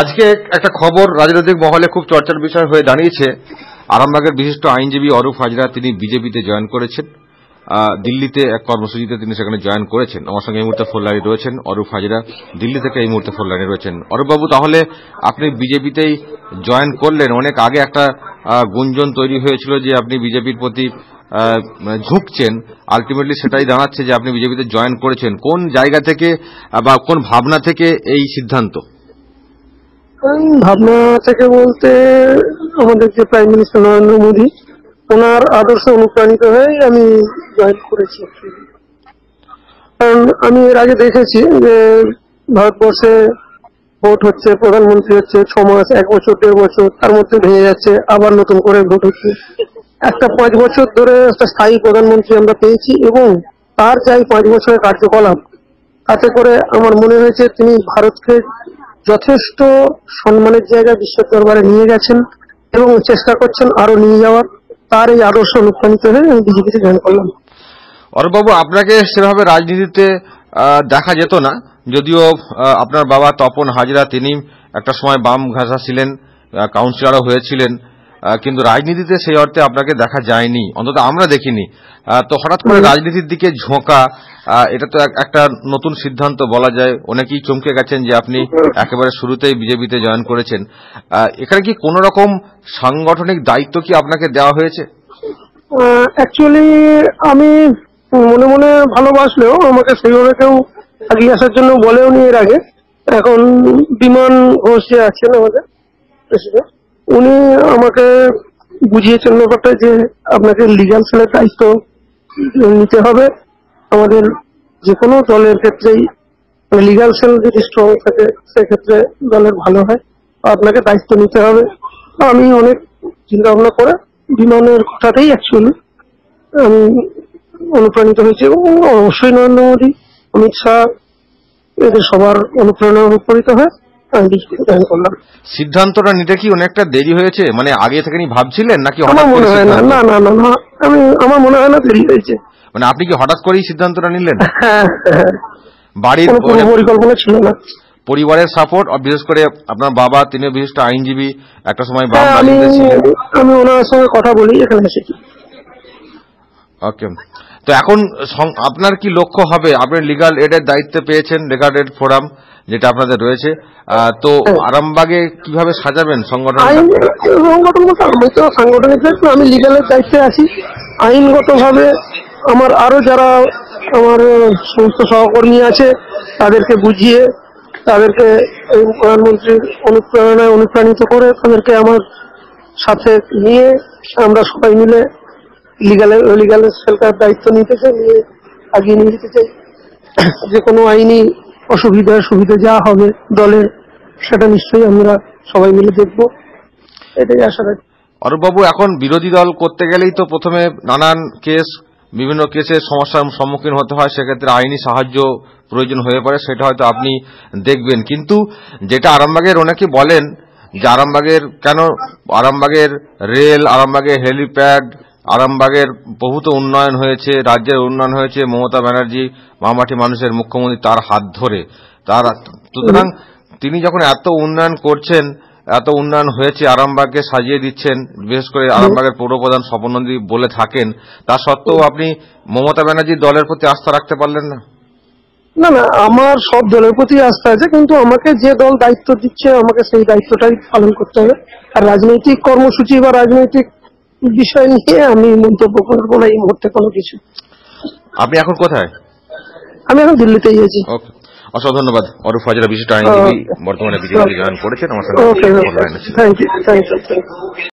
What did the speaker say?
আজকে একটা খবর রাজনৈতিক মহলে খুব চর্চার বিষয় হয়ে দাঁড়িয়েছে। আরামবাগের বিশিষ্ট আইনজীবী অরূপ হাজরা তিনি বিজেপিতে জয়েন করেছেন। দিল্লিতে এক কর্মসূচিতে তিনি সেখানে জয়েন করেছেন। আমার সঙ্গে এই মুহূর্তে ফোন লাইনে রয়েছেন অরূপ হাজরা। দিল্লি থেকে এই মুহূর্তে ফোন লাইনে রয়েছেন অরূপবাবু তাহলে আপনি বিজেপিতেই জয়েন করলেন। অনেক আগে একটা গুঞ্জন তৈরি হয়েছিল যে আপনি বিজেপির প্রতি ঝুঁকছেন। আলটিমেটলি সেটাই দাঁড়াচ্ছে যে আপনি বিজেপিতে জয়েন করেছেন। কোন জায়গা থেকে বা কোন ভাবনা থেকে এই সিদ্ধান্ত? ভাবনা থেকে বলতে আমাদের যে প্রাইম মিনিস্টার নরেন্দ্র মোদী, ওনার আদর্শ অনুপ্রাণিত হয়ে আমি জয়েন করেছি। কারণ আমি এর আগে দেখেছি যে ভারতবর্ষে ভোট হচ্ছে, প্রধানমন্ত্রী হচ্ছে, ছ মাস, এক বছর, দেড় বছর, তার মধ্যে ভেঙে যাচ্ছে, আবার নতুন করে ভোট হচ্ছে। একটা পাঁচ বছর ধরে একটা স্থায়ী প্রধানমন্ত্রী আমরা পেয়েছি এবং তার যাই পাঁচ বছরের কার্যকলাপ, তাতে করে আমার মনে হয়েছে তিনি ভারতকে যথেষ্ট সম্মানের জায়গায় বিশ্ব দরবারে নিয়ে গেছেন এবং চেষ্টা করছেন আরও নিয়ে যাওয়ার। তার এই আদর্শ অনুপ্রাণিত হয়ে আমি বিজেপিতে জয়েন করলাম। অরবাবু আপনাকে সেভাবে রাজনীতিতে দেখা যেত না। যদিও আপনার বাবা তপন হাজরা, তিনি একটা সময় বাম ঘাসা ছিলেন কাউন্সিলরও হয়েছিলেন। কিন্তু রাজনীতিতে সেই অর্থে আপনাকে দেখা যায়নি। অন্তত আমরা দেখিনি। তো হঠাৎ করে রাজনীতির দিকে ঝোঁকা এটা তো একটা নতুন সিদ্ধান্ত বলা যায়। অনেকেই চমকে গেছেন যে আপনি একেবারে শুরুতেই বিজেপিতে জয়েন করেছেন। এখানে কি কোন রকম সাংগঠনিক দায়িত্ব কি আপনাকে দেওয়া হয়েছে? অ্যাকচুয়ালি আমি মনে মনে ভালোবাসলেও আমাকে সেইভাবে কেউ এগিয়ে আসার জন্য বলেও নি এর আগে। এখন বিমান ঘোষ যে আছেন আমাদের প্রেসিডেন্ট উনি আমাকে বুঝিয়েছেন ব্যাপারটা যে আপনাকে লিগাল সেলের দায়িত্ব নিতে হবে। আমাদের যে কোনো দলের ক্ষেত্রেই লিগাল সেল যদি স্ট্রং থাকে, সেক্ষেত্রে দলের ভালো হয়। আপনাকে দায়িত্ব নিতে হবে। আমি অনেক চিন্তা ভাবনা করে বিমানের কথাতেই অ্যাকচুয়ালি আমি অনুপ্রাণিত হয়েছি এবং অবশ্যই নরেন্দ্র মোদী, অমিত শাহ, এদের সবার অনুপ্রেরণা অনুপ্রাণিত হয়ে। করলাম সিদ্ধান্তটা নিতে কি অনেকটা দেরি হয়েছে? মানে আগে থেকে নি ভাবছিলেন নাকি আমার মনে হয় না না না না আমি আমার মনে হয় না দেরি হয়েছে। মানে আপনি কি হঠাৎ করেই সিদ্ধান্তটা নিলেন? হ্যাঁ হ্যাঁ। বাড়ির কোনো পরিকল্পনা ছিল না। পরিবারের সাপোর্ট বিশেষ করে আপনার বাবা তিনি বিশিষ্ট আইনজীবী একটা সময় হ্যাঁ আমি আমি ওনার সঙ্গে কথা বলি এখানে এসেছি ওকে তো এখন আপনার কি লক্ষ্য হবে? আপনি লিগাল এডের দায়িত্ব পেয়েছেন লিগাল এড ফোরাম যেটা আপনাদের রয়েছে। তো আরামবাগে কীভাবে সাজাবেন সংগঠন সংগঠন আমি তো সাংগঠনিক আমি লিগালের দায়িত্বে আছি। আইনগত ভাবে আমার আরও যারা আমার সমস্ত সহকর্মী আছে তাদেরকে বুঝিয়ে তাদেরকে এই প্রধানমন্ত্রীর অনুপ্রেরণায় অনুপ্রাণিত করে তাদেরকে আমার সাথে নিয়ে আমরা সবাই মিলে লিগালে লিগাল সেলকার দায়িত্ব নিতে চাই নিয়ে আগিয়ে নিয়ে যেতে চাই। যে কোনো আইনি অসুবিধা সুবিধা যা হবে দলের সেটা নিশ্চয়ই আমরা সবাই মিলে দেখব। এটাই আশা রাখি। অরূপবাবু, এখন বিরোধী দল করতে গেলেই তো প্রথমে নানান কেস, বিভিন্ন কেসের সমস্যার সম্মুখীন হতে হয়, সেক্ষেত্রে আইনি সাহায্য প্রয়োজন হয়ে পড়ে, সেটা হয়তো আপনি দেখবেন। কিন্তু যেটা আরামবাগের অনেকে বলেন যে আরামবাগের কেন, আরামবাগের রেল, আরামবাগের হেলিপ্যাড আরামবাগের বহুত উন্নয়ন হয়েছে, রাজ্যের উন্নয়ন হয়েছে, মমতা ব্যানার্জি, মামাটি মানুষের মুখ্যমন্ত্রী তার হাত ধরে। তার সুতরাং তিনি যখন এত উন্নয়ন করছেন, এত উন্নয়ন হয়েছে, আরামবাগকে সাজিয়ে দিচ্ছেন, বিশেষ করে আরামবাগের পৌরপ্রধান স্বপন বলে থাকেন, তা সত্ত্বেও আপনি মমতা ব্যানার্জির দলের প্রতি আস্থা রাখতে পারলেন না? না না, আমার সব দলের প্রতি আস্থা আছে, কিন্তু আমাকে যে দল দায়িত্ব দিচ্ছে, আমাকে সেই দায়িত্বটাই পালন করতে হবে। আর রাজনৈতিক কর্মসূচি বা রাজনৈতিক বিষয় নিয়ে আমি মন্তব্য করব না এই মুহূর্তে কোনো কিছু। আপনি এখন কোথায়? আমি এখন দিল্লিতেই গিয়েছি। ওকে। অসংখ্য ধন্যবাদ। অরূপ হাজরা বিশিষ্ট আইনজীবী বর্তমানে বিজেপি জয়েন করেছেন। আমার সঙ্গে